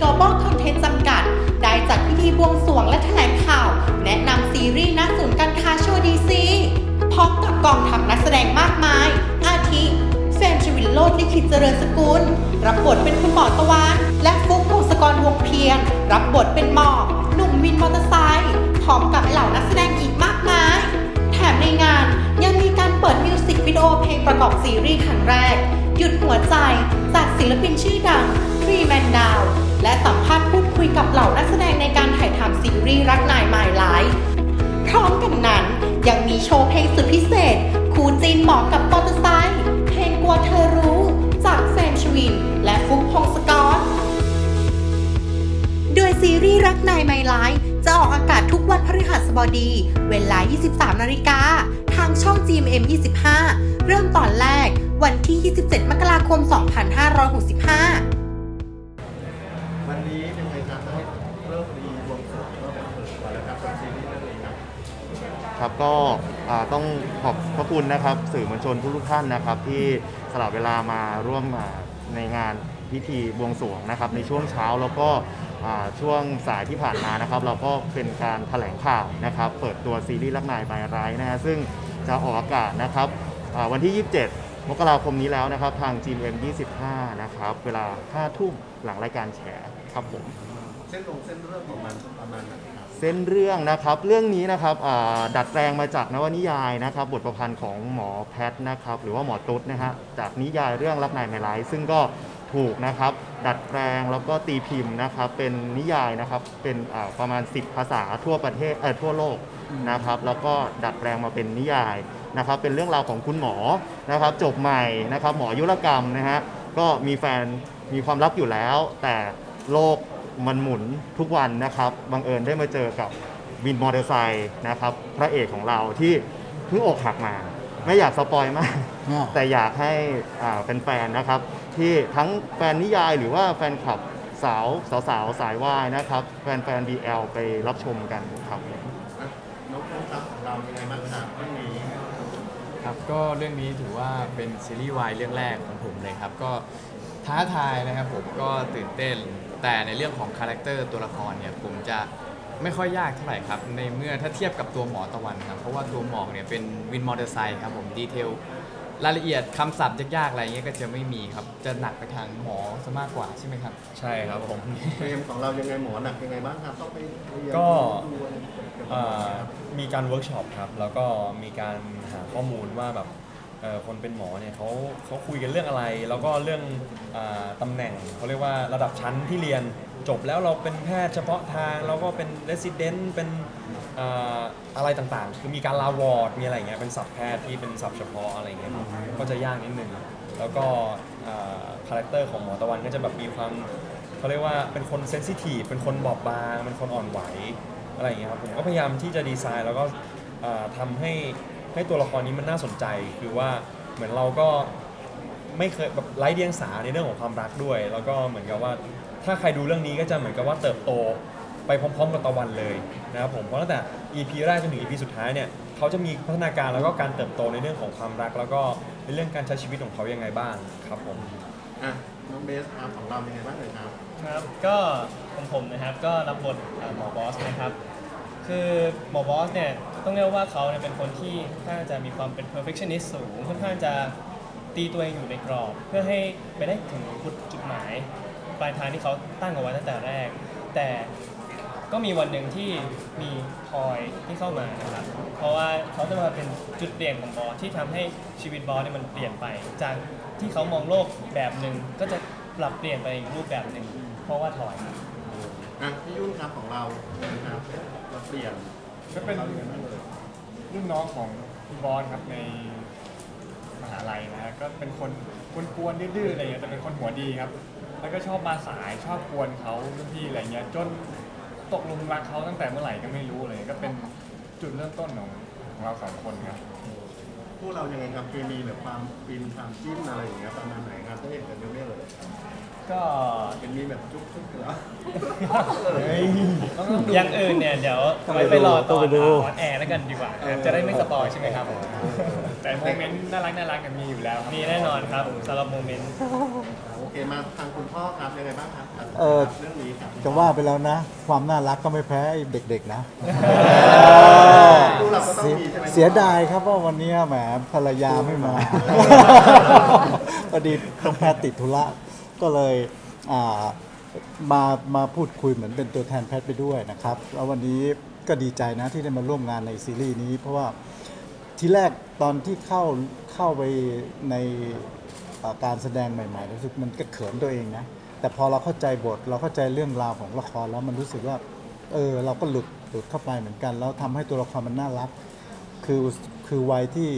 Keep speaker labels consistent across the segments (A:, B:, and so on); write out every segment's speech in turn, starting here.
A: Global Content จำกัด ได้จัดพิธีบวงสรวงและแถลงข่าว แนะนำซีรีส์ณศูนย์การค้าโชว์ดีซีพร้อมกับกองทัพนักแสดงมากมาย อาทิเฟรมชวินโลดลิขิตเจริญสกุล รับบทเป็นคุณหมอตะวันและฟุกพงศกรวงเพียรรับบทเป็นหมอกหนุ่มวินมอเตอร์ไซค์พร้อมกับเหล่านักแสดงอีกมากมาย แถมในงานยังมีการเปิดมิวสิกวิดีโอเพลงประกอบซีรีส์ครั้งแรก หยุดหัวใจจากศิลปินชื่อดังทรีแมนดาว กับเหล่านักแสดงในการถ่ายทำซีรีส์รักนายหมายหลาย พร้อมกันนั้นยังมีโชว์เพลงสุดพิเศษ คูจีนหมอกับมอตไซเพลงกลัวเธอรู้จากเฟรมชวิน และฟุกพงศกรโดยซีรีส์รักนายไมไลจะออกอากาศทุกวันพฤหัสบดี เวลา 23 นาฬิกา ทางช่อง GMM 25 เริ่มตอนแรกวันที่ 27 มกราคม 2565
B: ครับก็
C: ต้องขอบพระคุณนะครับสื่อมวลชนทุกท่านนะครับ ที่สละเวลามาร่วมในงานพิธีบวงสรวงนะครับ ในช่วงเช้าแล้วก็ช่วงสายที่ผ่านมานะครับ เราก็เป็นการแถลงข่าวนะครับ เปิดตัวซีรีส์รักนายบายร้ายนะฮะซึ่งจะออกอากาศนะครับวันที่ 27 มกราคมนี้แล้วนะครับ ทาง GMM 25 นะครับ เวลา5ทุ่มหลังรายการแฉครับผม
B: เส้นลงเส้นเรื่องของมันประมาณไหน
C: เส้นเรื่องนะครับเรื่องนี้นะครับดัดแปลงมาจากนวนิยายนะครับ บทประพันธ์ของหมอแพทย์นะครับหรือว่าหมอตุ๊ดนะฮะจากนิยายเรื่องรักนายไม่ร้ายซึ่งก็ถูกนะครับ ดัดแปลงแล้วก็ตีพิมพ์นะครับ เป็นนิยายนะครับเป็นประมาณ 10 ภาษาทั่วประเทศเออทั่วโลกนะครับ แล้วก็ดัดแปลงมาเป็นนิยายนะครับ เป็นเรื่องราวของคุณหมอนะครับ จบใหม่นะครับ หมอยุรกรรมนะฮะก็มีแฟนมีความรักอยู่แล้ว แต่โลก มันหมุนทุกวันนะครับ บังเอิญได้มาเจอกับวินมอเตอร์ไซค์นะครับ พระเอกของเราที่เพิ่งอกหักมา ไม่อยากสปอยมากแต่อยากให้อ่าแฟนๆนะครับ ที่ทั้งแฟนนิยายหรือว่าแฟนคลับสาวสาวๆสายวายนะครับ แฟนๆ BL ไปรับชมกันครับ
B: อะน้องโฟกัสของเรายังไงบ้างครับเรื่องนี้
D: ครับก็เรื่องนี้ถือว่าเป็นซีรีส์วายเรื่องแรกของผมเลยครับ ก็ท้าทายนะครับผมก็ตื่นเต้น แต่ในเรื่องของคาแรคเตอร์ตัวละครเนี่ยผมจะไม่ค่อยยากเท่าไหร่ครับ ในเมื่อถ้าเทียบกับตัวหมอตะวันครับ เพราะว่าตัวหมอกเนี่ยเป็นวินมอเตอร์ไซค์ครับผมดีเทล รายละเอียดคำศัพท์ยากๆอะไรเงี้ยก็จะไม่มีครับ จะหนักไปทางหมอซะมากกว่าใช่ไหมครับ
E: ใช่ครับผม
B: เฟรมของเรายังไงหมอหนักยังไงบ้างครับต้องไปเรียน
E: ก็
B: ดูอะไรเกี่ยวกับหม
E: เอ่
B: อ
E: อ
B: ครับ
E: มีการเวิร์กช็อปครับ แล้วก็มีการหาข้อมูลว่าแบบ เอ่อคนเป็นหมอเนี่ยเขาเขาคุยกันเรื่องอะไร แล้วก็เรื่องอาตำแหน่งเขาเรียกว่าระดับชั้นที่เรียนจบแล้วเราเป็นแพทย์เฉพาะทางแล้วก็เป็นเรสซิเดนต์เป็นอ่าอะไรต่างๆ คือมีการลาวอร์ดมีอะไรอย่างเงี้ยเป็นศัพท์แพทย์ที่เป็นศัพท์เฉพาะอะไรอย่างเงี้ยครับก็จะยากนิดนึงแล้วก็คาแรคเตอร์ของหมอตะวันก็จะแบบมีความเขาเรียกว่าเป็นคนเซนซิทีฟเป็นคนบอบบาง เป็นคนอ่อนไหวอะไรอย่างเงี้ยครับผมก็พยายามที่จะดีไซน์แล้วก็อ่าทำให้ ให้ตัวละครนี้มันน่าสนใจ คือว่าเหมือนเราก็ไม่เคยแบบไร้เดียงสาในเรื่องของความรักด้วย แล้วก็เหมือนกับว่าถ้าใครดูเรื่องนี้ก็จะเหมือนกับว่าเติบโตไปพร้อมๆกับตะวันเลยนะครับผมเพราะตั้งแต่ EP แรกจนถึง EP สุดท้ายเนี่ยเขาจะมีพัฒนาการแล้วก็การเติบโตในเรื่องของความรัก แล้วก็ในเรื่องการใช้ชีวิตของเขายังไงบ้างครับผม
B: อะน้องเบสครับของเรายังไงบ้างเลยครับ
F: ครับ ก็ของผมนะครับก็รับบทเอ่อหมอบอสนะครับ คือหมอบอสเนี่ยต้องเรียกว่าเขาเนี่ยเป็นคนที่ค่อนข้างจะมีความเป็น perfectionist สูงค่อนข้างจะตีตัวเองอยู่ในกรอบ เพื่อให้ไปได้ถึงจุดหมาย ปลายทางที่เขาตั้งเอาไว้ตั้งแต่แรก แต่ก็มีวันหนึ่งที่มีพลอยที่เข้ามานะครับ เพราะว่าเขาจะมาเป็นจุดเปลี่ยนของบอสที่ทำให้ชีวิตบอสเนี่ยมันเปลี่ยนไป จากที่เขามองโลกแบบหนึ่งก็จะปรับเปลี่ยนไปอีกรูปแบบหนึ่งเพราะว่าถอย
B: อะพี่ยุ่นครับของเรานะครับ เปลี่ยน
G: ก็เป็น
B: รุ่
G: นน้องของพี่บอสครับในมหาลัยนะฮะก็เป็นคนกวนๆดื้อๆอะไรเงี้ยแต่เป็นคนหัวดีครับ แล้วก็ชอบมาสายชอบกวนเขารุ่นพี่อะไรเงี้ยจนตกหลุมรักเขาตั้งแต่เมื่อไหร่ก็ไม่รู้เลย ก็เป็นจุดเริ่มต้นของของเราสองคนครับ
B: พวกเรายังไงครับเคมีหรือความฟินความจิ้นอะไรอย่างเงี้ยประมาณไหนครับได้เห็นกันเรื่อยๆเลย
F: ก็
B: เห็นมีแบบจุ๊บจุ๊บกันแล้ว
F: อย่างอื่นเนี่ยเดี๋ยวไว้ไปรอตอนออนแอร์แล้วกันดีกว่าจะได้ไม่สปอยใช่ไหมครับ
G: แต่โมเมนต์น่ารักน่ารักๆกันมีอยู่แล้วครับ
F: มีแน่นอนครับสำหรับโมเมนต์
B: โอ้เคมาทางคุณพ่อครับยังไงบ้างครับ
H: เอ่อ
B: เรื่องนี้ครับ
H: จะว่าไปแล้วนะ ความน่ารักก็ไม่แพ้ไอ้เด็กๆนะ
B: ดูเราก็ต้อง
H: เสีย
B: มีใช่ไหม
H: เสียดายครับว่าวันนี้แหมภรรยาไม่มา พอดีต้องแพทย์ติดธุระก็เลยอ่ามามาพูดคุยเหมือนเป็นตัวแทนแพทย์ไปด้วยนะครับ แล้ววันนี้ก็ดีใจนะที่ได้มาร่วมงานในซีรีส์นี้ เพราะว่าทีแรกตอนที่เข้าเข้าไปในเอ่อการแสดงใหม่ๆรู้สึกมันก็เขินตัวเองนะ แต่พอเราเข้าใจบทเราเข้าใจเรื่องราวของละครแล้วมันรู้สึกว่า เออเราก็หลุดหลุดเข้าไปเหมือนกัน แล้วทำให้ตัวละครมันน่ารัก คือคือวัยที่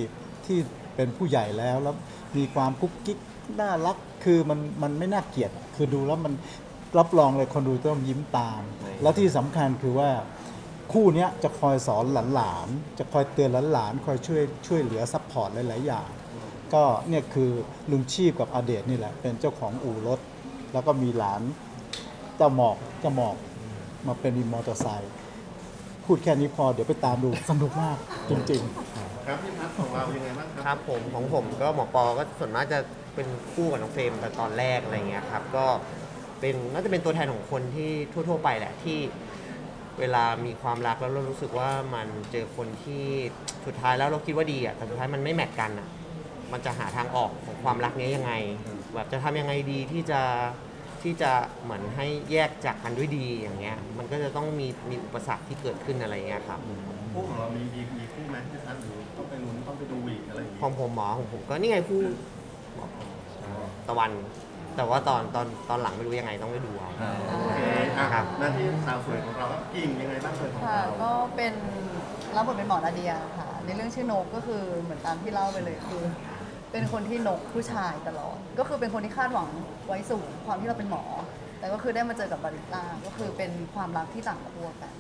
H: ที่เป็นผู้ใหญ่แล้วแล้วมีความกุ๊กกิ๊กน่ารักคือมันมันไม่น่าเกลียด คือดูแล้วมันรับรองเลยคนดูต้องยิ้มตาม แล้วที่สำคัญคือว่าคู่นี้จะคอยสอนหลานๆ จะคอยเตือนหลานๆ คอยช่วยช่วยเหลือซัพพอร์ตหลายๆ อย่าง ก็เนี่ยคือลุงชีพกับอาเดชนี่แหละ เป็นเจ้าของอู่รถ แล้วก็มีหลานเจ้าหมอกเจ้าหมอก มาเป็นวินมอเตอร์ไซค์พูดแค่นี้พอเดี๋ยวไปตามดูสนุกมากจริงๆ
B: ครับพี่พัฒน์ของเรายังไงบ้างค
I: ค
B: รั
I: รับผมของผมก็หมอปอก็ส่วนมากจะเป็นคู่กับน้องเฟรมแต่ตอนแรกอะไรเงี้ยครับ ก็เป็นน่าจะเป็นตัวแทนของคนที่ทั่ว ๆ ไปแหละที่เวลามีความรักแล้วเรารู้สึกว่ามันเจอคนที่สุดท้ายแล้วเราคิดว่าดีอะแต่สุดท้ายมันไม่แมทกันอะ มันจะหาทางออกของความรักเนี้ยยังไง แบบจะทำยังไงดีที่จะ ที่จะเหมือนให้แยกจากกันด้วยดีอย่างเงี้ย มันก็จะต้องมีมีอุปสรรคที่เกิดขึ้นอะไรเงี้ยครับ
B: คู่ของเรามีมีมีคู่ไหมพี่พัฒน์หรือต้องไปลุ้นต้องไปดูวีกอะไรอย่าง
I: ข
B: งี้
I: องผมหมอของผมก็นี่ไงคู่ตะวัน แต่ว่าตอนตอนตอนหลังไม่รู้ยังไงต้องไปดูเอา
B: โอเคอะ
I: ครับ
B: หน้าที่สาวสวยของเราครับกิ่งยังไงบ้างเลยของ
J: ค่ะ
B: เรา
J: ก็เป็นรับบทเป็นหมอนาเดียค่ะ ในเรื่องชื่อนกก็คือเหมือนตามที่เล่าไปเลยคือ เป็นคนที่นกผู้ชายตลอด ก็คือเป็นคนที่คาดหวังไว้สูงความที่เราเป็นหมอ แต่ก็คือได้มาเจอกับบาริสต้าก็คือเป็นความรักที่ต่างขั้วกัน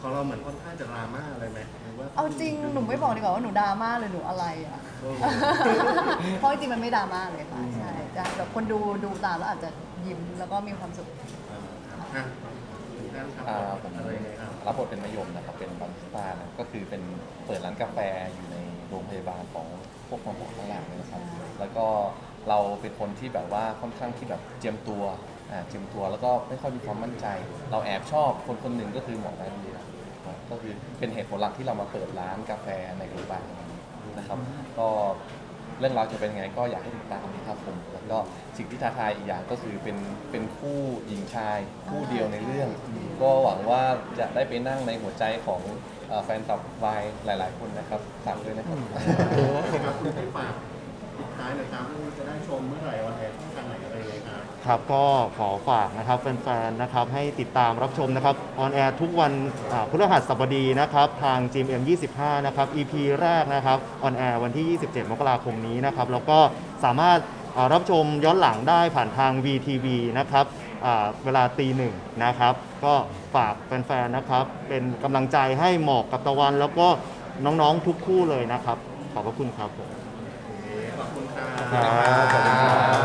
B: ของเราเหมือนค่อนข้างจะดราม่าอะไรไหมหรือว่า
J: เอาจริงหนูไม่บอกดีกว่าว่าหนูดราม่าเลยหนูอะไรอะ
B: เออ
J: เพราะจริงๆมันไม่ดราม่าเลยค่ะใช่จะแบบคนดูดูตามแล้วอาจจะยิ้มแล้วก็มีความสุข
B: อะถึงด้านครับ
K: อ่าผม
B: อะไรยังไงครับ
K: รับบทเป็นมะยมนะครับ เป็นบาริสต้านะก็คือเป็นเปิดร้านกาแฟอยู่ในโรงพยาบาลของพวกหมอทั้งหลายเลยนะครับ แล้วก็เราเป็นคนที่แบบว่าค่อนข้างที่แบบเจียมตัวอ่าเจียมตัวแล้วก็ไม่ค่อยมีความมั่นใจ เราแอบชอบคนคนหนึ่งก็คือหมอนาเดียก็คือเป็นเหตุผลหลักที่เรามาเปิดร้านกาแฟในโรงพยาบาลนะครับ ก็ เรื่องราวจะเป็นไงก็อยากให้ติดตามนะครับผมแล้วก็สิ่งที่ท้าทายอีกอย่างก็คือเป็นเป็นคู่หญิงชาย คู่เดียวในเรื่อง ก็หวังว่าจะได้ไปนั่งในหัวใจของเอ่อแฟนคลับวายหลาย ๆ คนนะครับฝากด้วยนะครับ
B: ครับคุณให้ฝากปิดท้ายหน่อยครับว่าจะได้ชมเมื่อไหร่วันไหนช่องทางไหน อะ
C: ครับก็ขอฝากนะครับแฟนๆนะครับให้ติดตามรับชมนะครับออนแอร์ทุกวันอ่าพฤหัสบดีนะครับทาง GMM 25นะครับ EP แรกนะครับออนแอร์วันที่ 27 มกราคมนี้นะครับแล้วก็สามารถอ่ารับชมย้อนหลังได้ผ่านทาง VTV นะครับอ่าเวลาตีหนึ่งนะครับ ก็ฝากแฟนๆนะครับเป็นกำลังใจให้หมอกกับตะวัน แล้วก็น้องๆทุกคู่เลยนะครับ ขอบพระคุณครับผม
B: ขอบคุณครับ
C: ครับขอบคุณครับ